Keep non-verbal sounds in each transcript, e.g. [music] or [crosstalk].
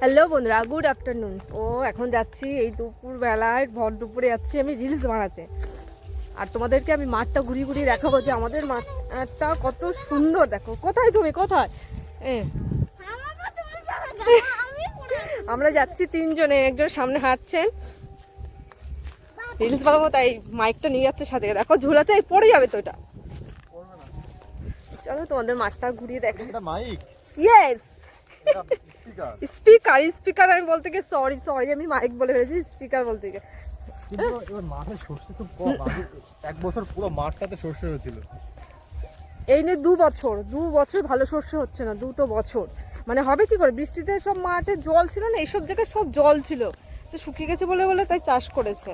Hello বন্ধুরা good afternoon ও এখন যাচ্ছি এই দুপুর বেলায় ভর দুপুরে যাচ্ছি আমি রিলস বানাতে। আর তোমাদেরকে আমি মাঠটা ঘুরিয়ে ঘুরিয়ে দেখাবো যে আমাদের মাঠটা কত সুন্দর দেখো। কোথায় তুমি? কোথায়? আমরা যাচ্ছি তিনজনে একজন সামনে হাঁটছেন রিলস বানাবো তাই মাইকটা নিয়ে যাচ্ছে সাথে দেখো ঝুলাতে পড়ে যাবে তো এটা। চলো তোমাদের মাঠটা ঘুরিয়ে দেখা মাইক ইয়েস স্পিকার? স্পিকার আমি বলতে গিয়ে সরি সরি আমি মাইক বলে ফেলেছি স্পিকার বলতে গিয়ে। এবার মাঠে সর্ষে খুব কম এক বছর পুরো মাঠটাতে সর্ষে হয়েছিল। এই নিয়ে দু বছর দু বছর ভালো শস্য হচ্ছে না দুটো বছর। মানে হবে কি করে বৃষ্টিতে সব মাঠে জল ছিল না এইসব জায়গায় সব জল ছিল। তো শুকিয়ে গেছে বলে বলে তাই চাষ করেছে।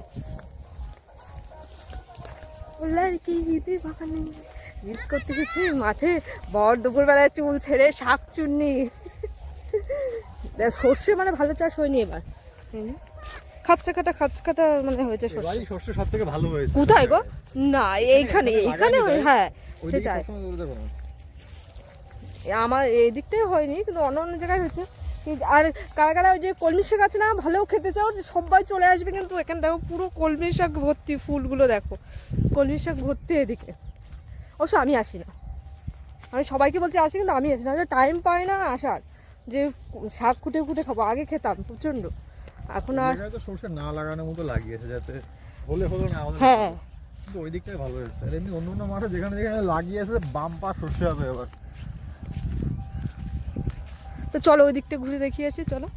করতে গেছি মাঠে বর দুপুরবেলায় চুল ছেড়ে শাক চুন্নি। দেখ, সর্ষে মানে ভালো চাষ হয়নি এবার। খাপচা কাটা খাপচা কাটা মানে হয়েছে সর্ষে। সর্ষে সব থেকে ভালো হয়েছে। কোথায় গো? না এইখানে এখানে এইখানে হ্যাঁ সেটাই। আমার এই দিকটাই হয়নি কিন্তু অন্য অন্য জায়গায় হয়েছে। কিন্তু- আর কারা কারা ওই যে কলমি শাক আছে না ভালো খেতে চাও যে সবাই চলে আসবে কিন্তু এখানে দেখো পুরো কলমি শাক ভর্তি ফুলগুলো দেখো। কলমি শাক ভর্তি এদিকে। অবশ্য আমি আসি না। আমি সবাইকে বলছি আসি কিন্তু আমি আসি না টাইম পাই না আসার। যে শাক খুঁটে খুঁটে খাব আগে খেতাম প্রচণ্ড। এখন আর সর্ষে না লাগানোর মতো লাগিয়েছে যাতে হলে হলো না হ্যাঁ। কিন্তু ওই দিকটাই ভালো হয়েছে। আর এমনি অন্য অন্য মাঠে যেখানে যেখানে লাগিয়েছে বাম পা সর্ষে হবে এবার। তো চলো ওই দিকটা ঘুরে দেখিয়ে আসি চলো।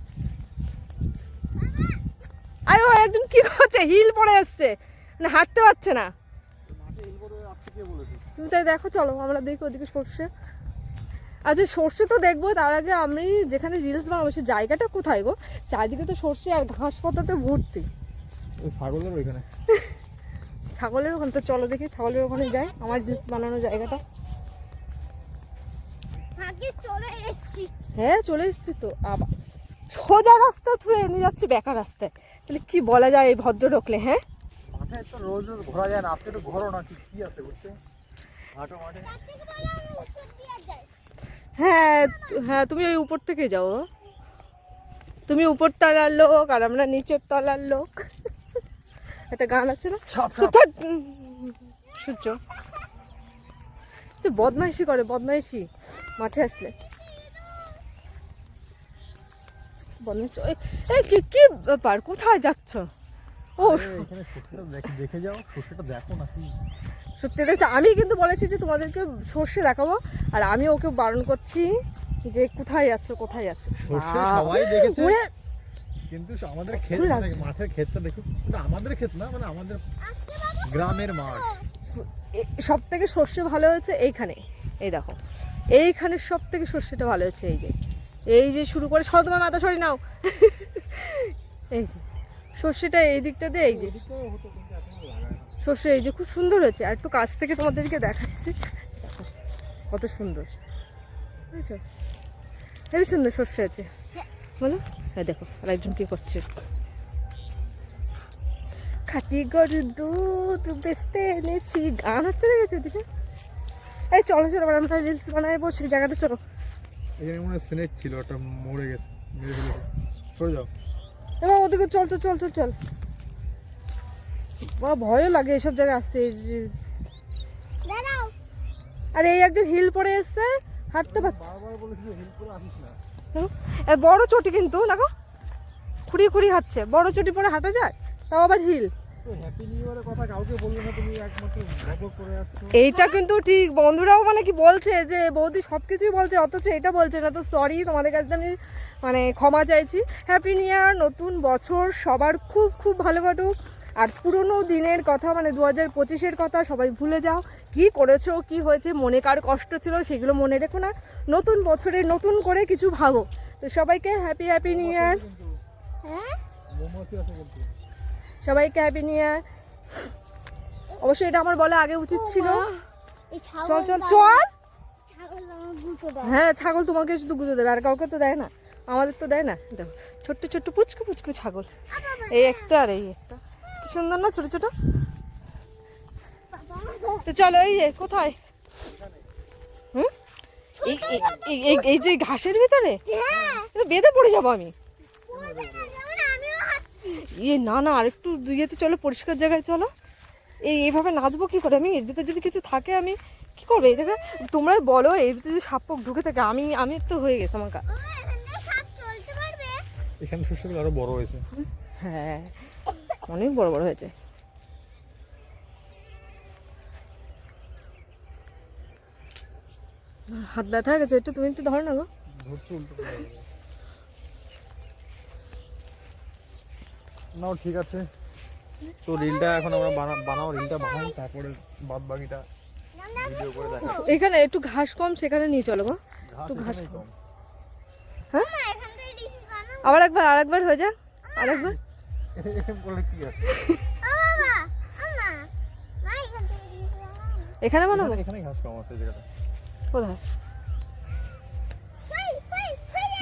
আরে ও একদম কি হচ্ছে হিল পড়ে যাচ্ছে মানে হাঁটতে পারছে না। তুমি তাই দেখো চলো আমরা দেখি ওদিকে সর্ষে। আচ্ছা সর্ষে তো দেখব তার আগে আমি যেখানে রিলস বানাবো সে জায়গাটা কোথায় গো? চারিদিকে তো সর্ষে আর ঘাস পাতাতে ভর্তি। ওই ছাগলের ওইখানে। [laughs] ছাগলের ওখানে তো চলো দেখি ছাগলের ওখানে যাই আমার রিলস বানানোর জায়গাটা। চলে এসেছি। হ্যাঁ চলে এসেছি তো আবার। সোজা রাস্তা থুয়ে নিয়ে যাচ্ছি বেকার রাস্তায়। তাহলে কি বলা যায় এই ভদ্র ঢোকলে হ্যাঁ? মাঠে তো রোজ রোজ ঘোরা যায় না আজকে একটু ঘোরো না কি আছে হাঁটো মাঠে হ্যাঁ হ্যাঁ তুমি ওই উপর থেকে যাও। তুমি উপর তলার লোক আর আমরা নিচের তলার লোক। একটা গান আছে না? সূর্য। তো বদমাইশি করে বদমাইশি। মাঠে আসলে। বদমাইশি এই- কি কি ব্যাপার? কোথায় যাচ্ছ? ও দেখে যাও দেখো না সত্যি দেখছি আমি কিন্তু বলেছি যে তোমাদেরকে সর্ষে দেখাবো আর আমি ওকে বারণ করছি যে কোথায় যাচ্ছ কোথায় যাচ্ছ? সবাই দেখেছে। কিন্তু আমাদের ক্ষেত মানে। মাঠের ক্ষেতটা দেখো ওটা আমাদের ক্ষেত না মানে আমাদের গ্রামের মাঠ। সব থেকে সর্ষে ভালো হয়েছে এইখানে। এই দেখো এইখানে সব থেকে সর্ষেটা ভালো হয়েছে এই যে। এই যে শুরু করে সব তোমার মাথা সরি নাও। এই যে সর্ষেটা এই দিকটা দিয়ে এই যে। সর্ষে এই যে খুব সুন্দর হয়েছে। আর একটু কাছ থেকে তোমাদেরকে দেখাচ্ছি। কত সুন্দর। বুঝেছ? হেবি সুন্দর সর্ষে আছে। বলো? হ্যাঁ দেখো আর একজন কি করছে? খাটি গরুর দুধ বেচতে এনেছি। গান হচ্ছে দেখেছ ওদিকে এই চলো চলো এবার আমরা রিলস বানাই বসে জায়গাটা চলো। এখানে মনে স্নেক ছিল ওটা মরে গেছে মেরে ফেলেছে। সরে যাও। এবার ওদিকে চল চল চল চল চল। বা ভয়ও লাগে এসব জায়গায় আসতে আর এই একজন হিল পরে এসছে হাঁটতে পারছে। বড় চটি কিন্তু দেখো। খুঁড়ি খুঁড়ি হাঁটছে। বড় চটি পরে হাঁটা যায় তাও আবার হিল। তো হ্যাপি নিউ ইয়ারের কথা কাউকে বললে না তুমি একমাত্র গল্প করে আসছো। এইটা কিন্তু ঠিক বন্ধুরাও মানে কি বলছে যে বৌদি সব কিছুই বলছে অথচ এটা বলছে না তো সরি তোমাদের কাছে আমি মানে ক্ষমা চাইছি। হ্যাপি নিউ ইয়ার নতুন বছর সবার খুব খুব ভালো কাটুক। আর পুরনো দিনের কথা মানে দু হাজার পঁচিশের কথা সবাই ভুলে যাও। কি করেছ কি হয়েছে মনে কার কষ্ট ছিল সেগুলো মনে রেখো না। নতুন বছরে নতুন করে কিছু ভাবো। তো সবাইকে হ্যাপি হ্যাপি নিউ ইয়ার হ্যাঁ? সবাইকে হ্যাপি নিউ ইয়ার অবশ্যই এটা আমার বলা আগে উচিত ছিল। চল চল চল। হ্যাঁ ছাগল তোমাকে শুধু গুঁজে দেবে আর কাউকে তো দেয় না। আমাদের তো দেয় না। দেখো ছোট্ট ছোট্ট পুচকু পুচকু ছাগল। এই একটা আর এই একটা। সুন্দর না ছোট ছোট? তো চলো এই যে কোথায়? হুম? এই এই- এই- এই- এই যে ঘাসের ভিতরে? হ্যাঁ বেঁধে পড়ে যাব আমি। ইয়ে না না আরেকটু ইয়েতে চলো পরিষ্কার জায়গায় চলো। এই এইভাবে নাচবো কি করে আমি? এর ভিতরে যদি কিছু থাকে আমি কি করব? এই দেখে তোমরা বলো এর ভিতরে যদি সাপ ঢুকে থাকে আমি আমি তো হয়ে গেছে আমার কা- ও এখান শস্যগুলো আরও বড় হয়েছে। হ্যাঁ অনেক বড় বড় হয়েছে। হাত ব্যথা হয়ে গেছে একটু তুমি একটু ধরো না গো। নাও ঠিক আছে। তো রিলটা এখন আমরা বানাও রিলটা বানাই তারপরে বাদ বাকিটা ভিডিও করে দেখা এখানে একটু ঘাস কম সেখানে নিয়ে চলো গো। একটু ঘাস কম। হ্যাঁ? আবার একবার আরেকবার হয়ে যাক। আরেকবার। এখান বানাবো এখানে ঘাস কম আছে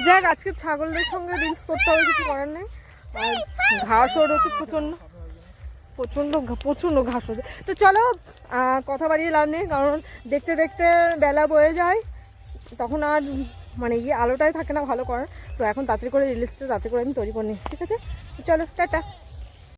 যাক আজকে ছাগলদের সঙ্গে রিলস করতে হবে কিছু করার নেই আর ঘাসও রয়েছে প্রচণ্ড প্রচণ্ড প্রচণ্ড ঘাস হচ্ছে তো চলো কথা বাড়িয়ে লাভ নেই কারণ দেখতে দেখতে বেলা বয়ে যায় তখন আর মানে ইয়ে আলোটাই থাকে না ভালো করার তো এখন তাড়াতাড়ি করে রিলিজটা তাড়াতাড়ি করে আমি তৈরি করে নিই ঠিক আছে চলো টাটা।